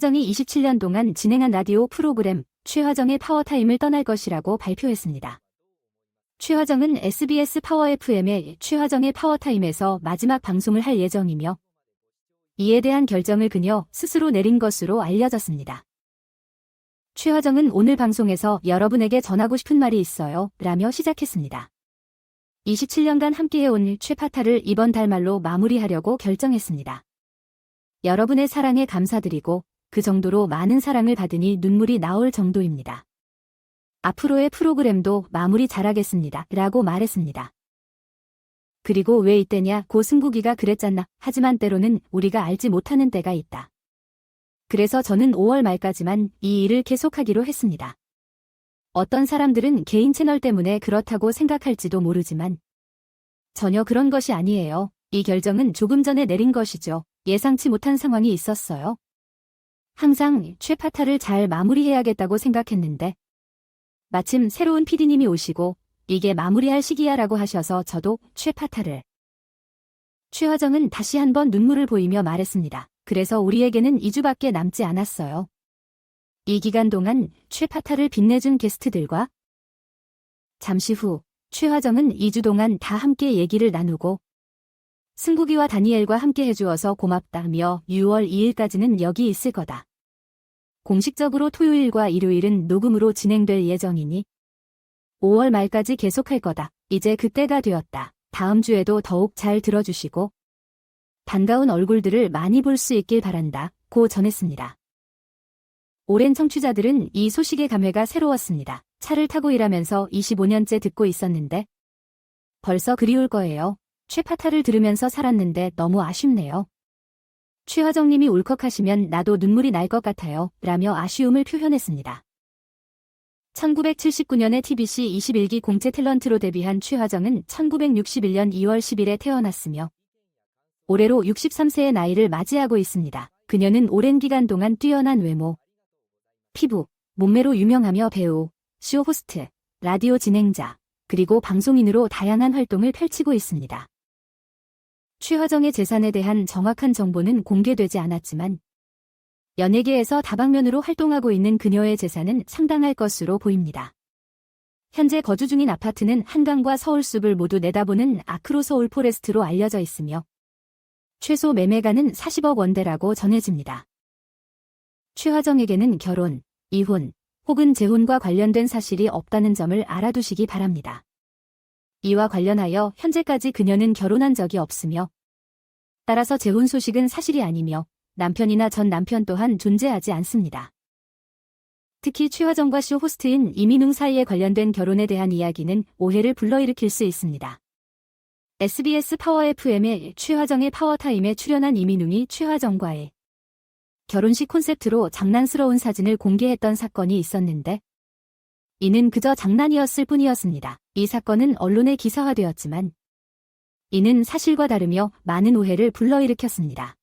최화정이 27년 동안 진행한 라디오 프로그램 최화정의 파워타임을 떠날 것이라고 발표했습니다. 최화정은 SBS 파워 FM의 최화정의 파워타임에서 마지막 방송을 할 예정이며 이에 대한 결정을 그녀 스스로 내린 것으로 알려졌습니다. 최화정은 오늘 방송에서 여러분에게 전하고 싶은 말이 있어요 라며 시작했습니다. 27년간 함께해온 최파타를 이번 달 말로 마무리하려고 결정했습니다. 여러분의 사랑에 감사드리고 그 정도로 많은 사랑을 받으니 눈물이 나올 정도입니다. 앞으로의 프로그램도 마무리 잘하겠습니다. 라고 말했습니다. 그리고 왜 이때냐 고 승국이가 그랬잖아. 하지만 때로는 우리가 알지 못하는 때가 있다. 그래서 저는 5월 말까지만 이 일을 계속하기로 했습니다. 어떤 사람들은 개인 채널 때문에 그렇다고 생각할지도 모르지만 전혀 그런 것이 아니에요. 이 결정은 조금 전에 내린 것이죠. 예상치 못한 상황이 있었어요. 항상 최파타를 잘 마무리해야겠다고 생각했는데 마침 새로운 PD님이 오시고 이게 마무리할 시기야라고 하셔서 저도 최파타를 최화정은 다시 한번 눈물을 보이며 말했습니다. 그래서 우리에게는 2주밖에 남지 않았어요. 이 기간 동안 최파타를 빛내준 게스트들과 잠시 후 최화정은 2주 동안 다 함께 얘기를 나누고 승국이와 다니엘과 함께 해주어서 고맙다며 6월 2일까지는 여기 있을 거다. 공식적으로 토요일과 일요일은 녹음으로 진행될 예정이니 5월 말까지 계속할 거다. 이제 그때가 되었다. 다음 주에도 더욱 잘 들어주시고 반가운 얼굴들을 많이 볼 수 있길 바란다. 고 전했습니다. 오랜 청취자들은 이 소식의 감회가 새로웠습니다. 차를 타고 일하면서 25년째 듣고 있었는데 벌써 그리울 거예요. 최파타를 들으면서 살았는데 너무 아쉽네요. 최화정님이 울컥하시면 나도 눈물이 날 것 같아요. 라며 아쉬움을 표현했습니다. 1979년에 TBC 21기 공채 탤런트로 데뷔한 최화정은 1961년 2월 10일에 태어났으며 올해로 63세의 나이를 맞이하고 있습니다. 그녀는 오랜 기간 동안 뛰어난 외모, 피부, 몸매로 유명하며 배우, 쇼 호스트, 라디오 진행자, 그리고 방송인으로 다양한 활동을 펼치고 있습니다. 최화정의 재산에 대한 정확한 정보는 공개되지 않았지만 연예계에서 다방면으로 활동하고 있는 그녀의 재산은 상당할 것으로 보입니다. 현재 거주 중인 아파트는 한강과 서울숲을 모두 내다보는 아크로 서울 포레스트로 알려져 있으며 최소 매매가는 40억 원대라고 전해집니다. 최화정에게는 결혼, 이혼 혹은 재혼과 관련된 사실이 없다는 점을 알아두시기 바랍니다. 이와 관련하여 현재까지 그녀는 결혼한 적이 없으며 따라서 재혼 소식은 사실이 아니며 남편이나 전 남편 또한 존재하지 않습니다. 특히 최화정과 쇼 호스트인 이민웅 사이에 관련된 결혼에 대한 이야기는 오해를 불러일으킬 수 있습니다. SBS 파워 FM의 최화정의 파워타임에 출연한 이민웅이 최화정과의 결혼식 콘셉트로 장난스러운 사진을 공개했던 사건이 있었는데 이는 그저 장난이었을 뿐이었습니다. 이 사건은 언론에 기사화되었지만 이는 사실과 다르며 많은 오해를 불러일으켰습니다.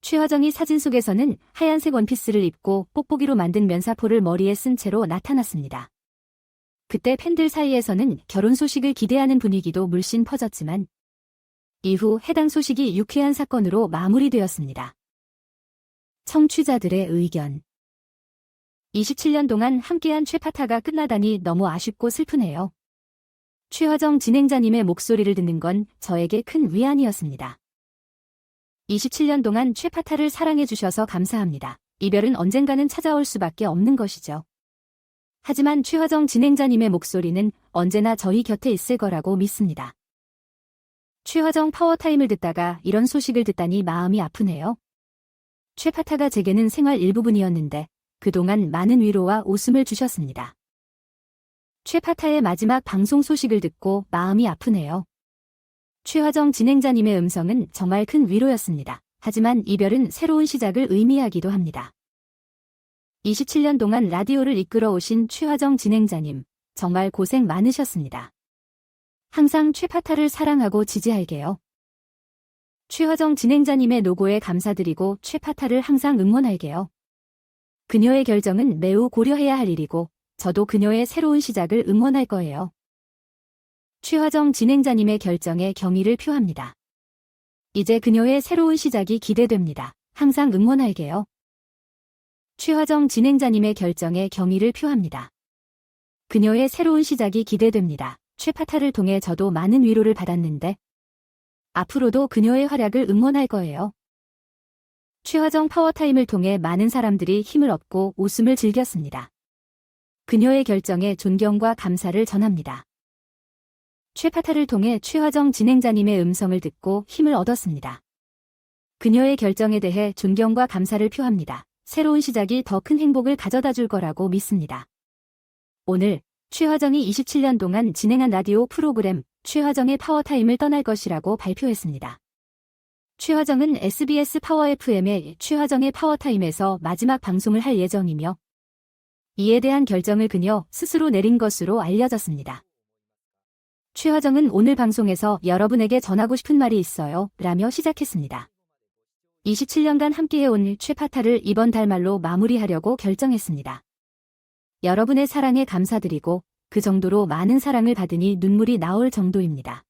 최화정이 사진 속에서는 하얀색 원피스를 입고 뽁뽁이로 만든 면사포를 머리에 쓴 채로 나타났습니다. 그때 팬들 사이에서는 결혼 소식을 기대하는 분위기도 물씬 퍼졌지만 이후 해당 소식이 유쾌한 사건으로 마무리되었습니다. 청취자들의 의견 27년 동안 함께한 최파타가 끝나다니 너무 아쉽고 슬프네요. 최화정 진행자님의 목소리를 듣는 건 저에게 큰 위안이었습니다. 27년 동안 최파타를 사랑해주셔서 감사합니다. 이별은 언젠가는 찾아올 수밖에 없는 것이죠. 하지만 최화정 진행자님의 목소리는 언제나 저희 곁에 있을 거라고 믿습니다. 최화정 파워타임을 듣다가 이런 소식을 듣다니 마음이 아프네요. 최파타가 제게는 생활 일부분이었는데 그동안 많은 위로와 웃음을 주셨습니다. 최파타의 마지막 방송 소식을 듣고 마음이 아프네요. 최화정 진행자님의 음성은 정말 큰 위로였습니다. 하지만 이별은 새로운 시작을 의미하기도 합니다. 27년 동안 라디오를 이끌어 오신 최화정 진행자님, 정말 고생 많으셨습니다. 항상 최파타를 사랑하고 지지할게요. 최화정 진행자님의 노고에 감사드리고 최파타를 항상 응원할게요. 그녀의 결정은 매우 고려해야 할 일이고 저도 그녀의 새로운 시작을 응원할 거예요. 최화정 진행자님의 결정에 경의를 표합니다. 이제 그녀의 새로운 시작이 기대됩니다. 항상 응원할게요. 최화정 진행자님의 결정에 경의를 표합니다. 그녀의 새로운 시작이 기대됩니다. 최파타를 통해 저도 많은 위로를 받았는데 앞으로도 그녀의 활약을 응원할 거예요. 최화정 파워타임을 통해 많은 사람들이 힘을 얻고 웃음을 즐겼습니다. 그녀의 결정에 존경과 감사를 전합니다. 최파타를 통해 최화정 진행자님의 음성을 듣고 힘을 얻었습니다. 그녀의 결정에 대해 존경과 감사를 표합니다. 새로운 시작이 더 큰 행복을 가져다 줄 거라고 믿습니다. 오늘 최화정이 27년 동안 진행한 라디오 프로그램 최화정의 파워타임을 떠날 것이라고 발표했습니다. 최화정은 SBS 파워 FM의 최화정의 파워타임에서 마지막 방송을 할 예정이며 이에 대한 결정을 그녀 스스로 내린 것으로 알려졌습니다. 최화정은 오늘 방송에서 여러분에게 전하고 싶은 말이 있어요 라며 시작했습니다. 27년간 함께해온 최파타를 이번 달 말로 마무리하려고 결정했습니다. 여러분의 사랑에 감사드리고 그 정도로 많은 사랑을 받으니 눈물이 나올 정도입니다.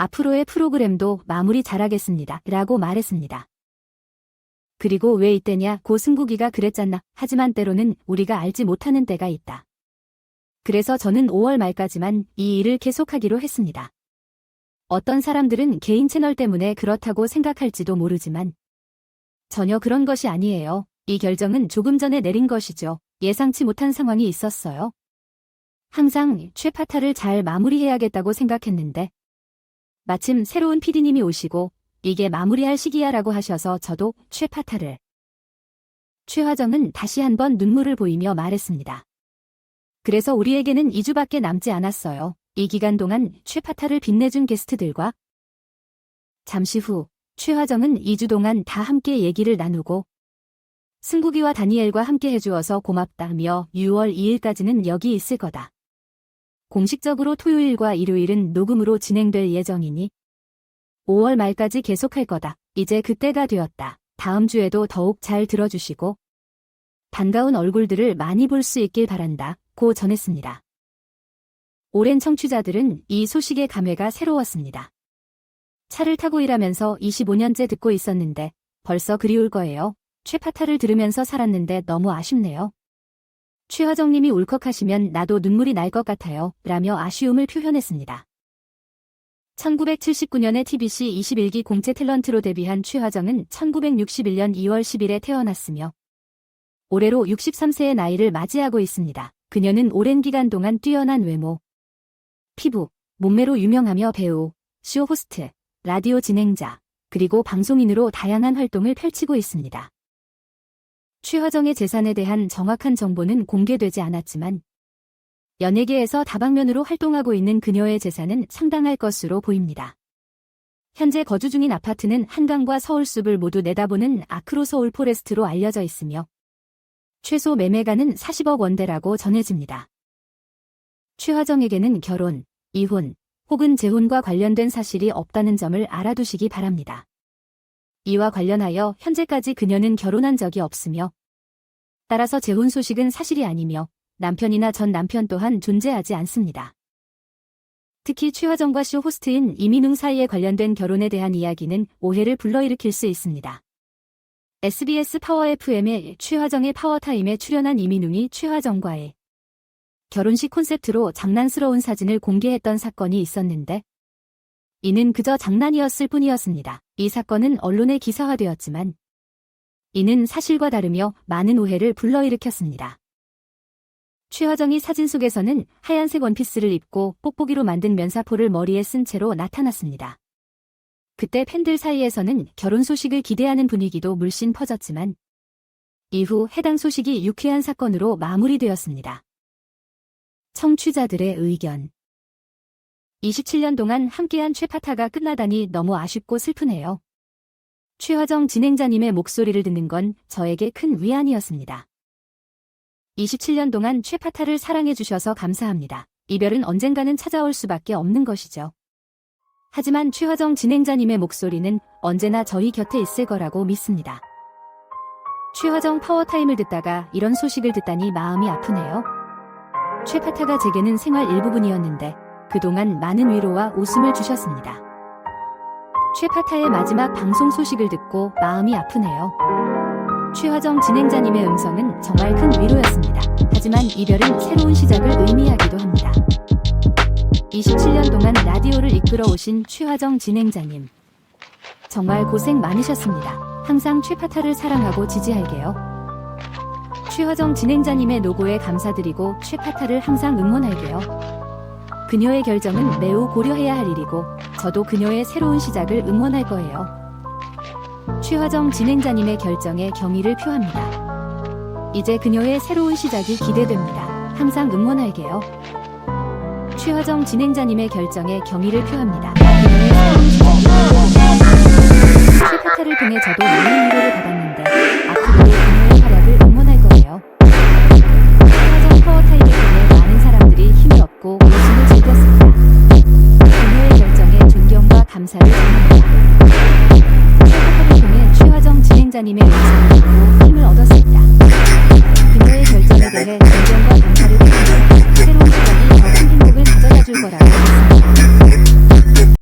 앞으로의 프로그램도 마무리 잘하겠습니다. 라고 말했습니다. 그리고 왜 이때냐 고 승국이가 그랬잖아. 하지만 때로는 우리가 알지 못하는 때가 있다. 그래서 저는 5월 말까지만 이 일을 계속하기로 했습니다. 어떤 사람들은 개인 채널 때문에 그렇다고 생각할지도 모르지만 전혀 그런 것이 아니에요. 이 결정은 조금 전에 내린 것이죠. 예상치 못한 상황이 있었어요. 항상 최파타를 잘 마무리해야겠다고 생각했는데 마침 새로운 PD님이 오시고 이게 마무리할 시기야라고 하셔서 저도 최파타를 최화정은 다시 한번 눈물을 보이며 말했습니다. 그래서 우리에게는 2주밖에 남지 않았어요. 이 기간 동안 최파타를 빛내준 게스트들과 잠시 후 최화정은 2주 동안 다 함께 얘기를 나누고 승국이와 다니엘과 함께 해주어서 고맙다며 6월 2일까지는 여기 있을 거다. 공식적으로 토요일과 일요일은 녹음으로 진행될 예정이니 5월 말까지 계속할 거다. 이제 그때가 되었다. 다음 주에도 더욱 잘 들어주시고 반가운 얼굴들을 많이 볼 수 있길 바란다. 고 전했습니다. 오랜 청취자들은 이 소식의 감회가 새로웠습니다. 차를 타고 일하면서 25년째 듣고 있었는데 벌써 그리울 거예요. 최파타를 들으면서 살았는데 너무 아쉽네요. 최화정님이 울컥하시면 나도 눈물이 날 것 같아요. 라며 아쉬움을 표현했습니다. 1979년에 TBC 21기 공채 탤런트로 데뷔한 최화정은 1961년 2월 10일에 태어났으며 올해로 63세의 나이를 맞이하고 있습니다. 그녀는 오랜 기간 동안 뛰어난 외모, 피부, 몸매로 유명하며 배우, 쇼 호스트, 라디오 진행자, 그리고 방송인으로 다양한 활동을 펼치고 있습니다. 최화정의 재산에 대한 정확한 정보는 공개되지 않았지만 연예계에서 다방면으로 활동하고 있는 그녀의 재산은 상당할 것으로 보입니다. 현재 거주 중인 아파트는 한강과 서울숲을 모두 내다보는 아크로 서울 포레스트로 알려져 있으며 최소 매매가는 40억 원대라고 전해집니다. 최화정에게는 결혼, 이혼 혹은 재혼과 관련된 사실이 없다는 점을 알아두시기 바랍니다. 이와 관련하여 현재까지 그녀는 결혼한 적이 없으며 따라서 재혼 소식은 사실이 아니며 남편이나 전 남편 또한 존재하지 않습니다. 특히 최화정과 쇼 호스트인 이민웅 사이에 관련된 결혼에 대한 이야기는 오해를 불러일으킬 수 있습니다. SBS 파워 FM의 최화정의 파워타임에 출연한 이민웅이 최화정과의 결혼식 콘셉트로 장난스러운 사진을 공개했던 사건이 있었는데 이는 그저 장난이었을 뿐이었습니다. 이 사건은 언론에 기사화되었지만 이는 사실과 다르며 많은 오해를 불러일으켰습니다. 최화정이 사진 속에서는 하얀색 원피스를 입고 뽁뽁이로 만든 면사포를 머리에 쓴 채로 나타났습니다. 그때 팬들 사이에서는 결혼 소식을 기대하는 분위기도 물씬 퍼졌지만 이후 해당 소식이 유쾌한 사건으로 마무리되었습니다. 청취자들의 의견 27년 동안 함께한 최파타가 끝나다니 너무 아쉽고 슬프네요. 최화정 진행자님의 목소리를 듣는 건 저에게 큰 위안이었습니다. 27년 동안 최파타를 사랑해주셔서 감사합니다. 이별은 언젠가는 찾아올 수밖에 없는 것이죠. 하지만 최화정 진행자님의 목소리는 언제나 저희 곁에 있을 거라고 믿습니다. 최화정 파워타임을 듣다가 이런 소식을 듣다니 마음이 아프네요. 최파타가 제게는 생활 일부분이었는데 그동안 많은 위로와 웃음을 주셨습니다. 최파타의 마지막 방송 소식을 듣고 마음이 아프네요. 최화정 진행자님의 음성은 정말 큰 위로였습니다. 하지만 이별은 새로운 시작을 의미하기도 합니다. 27년 동안 라디오를 이끌어 오신 최화정 진행자님. 정말 고생 많으셨습니다. 항상 최파타를 사랑하고 지지할게요. 최화정 진행자님의 노고에 감사드리고 최파타를 항상 응원할게요. 그녀의 결정은 매우 고려해야 할 일이고 저도 그녀의 새로운 시작을 응원할 거예요. 최화정 진행자님의 결정에 경의를 표합니다. 이제 그녀의 새로운 시작이 기대됩니다. 항상 응원할게요. 최화정 진행자님의 결정에 경의를 표합니다. 최파타를 통해 저도 많은 위로를 받았는데 최화정 진행